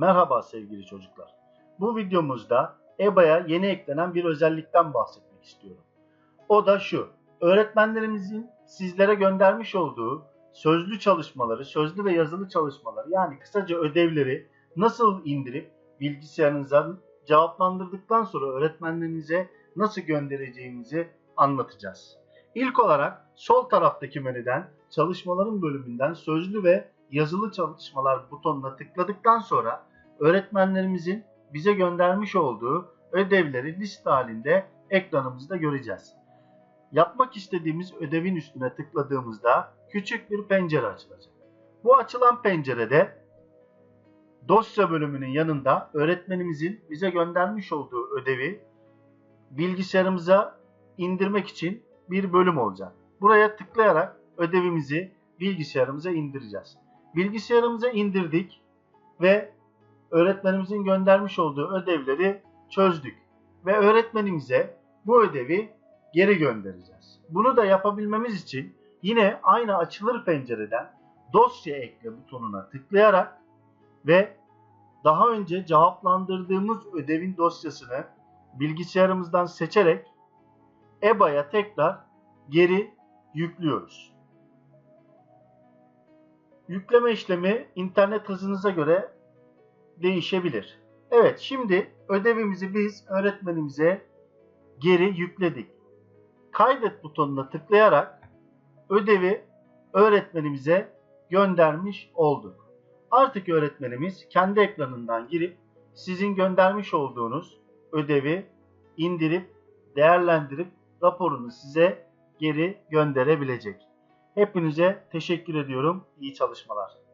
Merhaba sevgili çocuklar. Bu videomuzda EBA'ya yeni eklenen bir özellikten bahsetmek istiyorum. O da şu. Öğretmenlerimizin sizlere göndermiş olduğu sözlü çalışmaları, sözlü ve yazılı çalışmaları yani kısaca ödevleri nasıl indirip bilgisayarınıza cevaplandırdıktan sonra öğretmenlerinize nasıl göndereceğimizi anlatacağız. İlk olarak sol taraftaki menüden çalışmaların bölümünden sözlü ve yazılı çalışmalar butonuna tıkladıktan sonra öğretmenlerimizin bize göndermiş olduğu ödevleri liste halinde ekranımızda göreceğiz. Yapmak istediğimiz ödevin üstüne tıkladığımızda küçük bir pencere açılacak. Bu açılan pencerede dosya bölümünün yanında öğretmenimizin bize göndermiş olduğu ödevi bilgisayarımıza indirmek için bir bölüm olacak. Buraya tıklayarak ödevimizi bilgisayarımıza indireceğiz. Bilgisayarımıza indirdik ve öğretmenimizin göndermiş olduğu ödevleri çözdük ve öğretmenimize bu ödevi geri göndereceğiz. Bunu da yapabilmemiz için yine aynı açılır pencereden dosya ekle butonuna tıklayarak ve daha önce cevaplandırdığımız ödevin dosyasını bilgisayarımızdan seçerek EBA'ya tekrar geri yüklüyoruz. Yükleme işlemi internet hızınıza göre değişebilir. Evet şimdi ödevimizi biz öğretmenimize geri yükledik. Kaydet butonuna tıklayarak ödevi öğretmenimize göndermiş olduk. Artık öğretmenimiz kendi ekranından girip sizin göndermiş olduğunuz ödevi indirip değerlendirip raporunu size geri gönderebilecek. Hepinize teşekkür ediyorum. İyi çalışmalar.